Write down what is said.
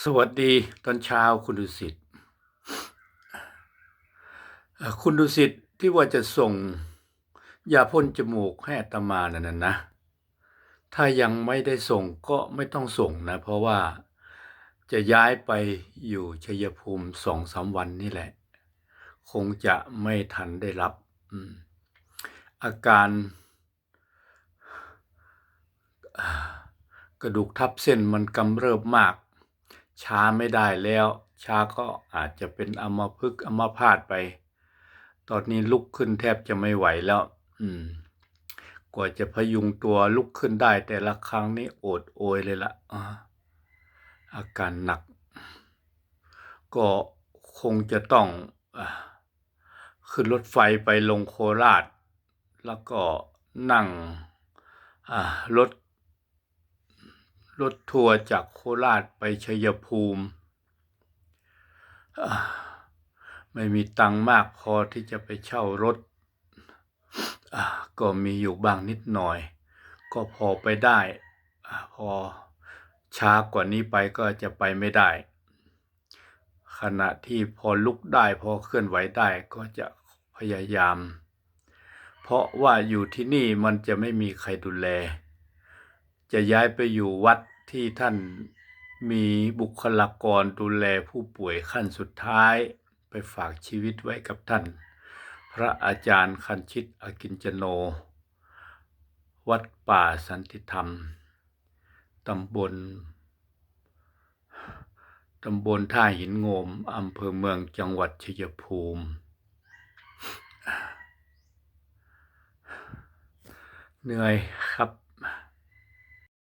สวัสดีตอนเช้าคุณดุสิตคุณดุสิตที่ว่าจะส่งยาพ่นจมูกให้อาตมานั่นนะนะถ้ายังไม่ได้ส่งก็ไม่ต้องส่งนะ เพราะว่าจะย้ายไปอยู่ชัยภูมิสองสามวันนี่แหละ คงจะไม่ทันได้รับอาการกระดูกทับเส้นมันกำเริบมาก ช้าไม่ได้แล้วช้าก็อาจจะเป็นอัมพฤกษ์อัมพาตไป ตอนนี้ลุกขึ้นแทบจะไม่ไหวแล้ว อืม กว่าจะพยุงตัวลุกขึ้นได้แต่ละครั้งนี่โอดโอยเลยละอ่าอาการหนัก ก็คงจะต้องอขึ้นรถไฟไปลงโคราช แล้วก็นั่งรถ รถทัวร์จากโคราชไปชัยภูมิ ไม่มีตังค์มากพอที่จะไปเช่ารถ ก็มีอยู่บ้างนิดหน่อย ก็พอไปได้ พอช้ากว่านี้ไปก็จะไปไม่ได้ ขณะที่พอลุกได้พอเคลื่อนไหวได้ก็จะพยายาม เพราะว่าอยู่ที่นี่มันจะไม่มีใครดูแลจะย้ายไปอยู่วัด ที่ท่านมีบุคลากรดูแลผู้ป่วยขั้นสุดท้ายไปฝากชีวิตไว้กับท่าน พระอาจารย์คันชิตอากินจโน วัดป่าสันติธรรม ตำบลตำบลท่าหินโงม อำเภอเมืองจังหวัดชัยภูมิ เหนื่อยครับ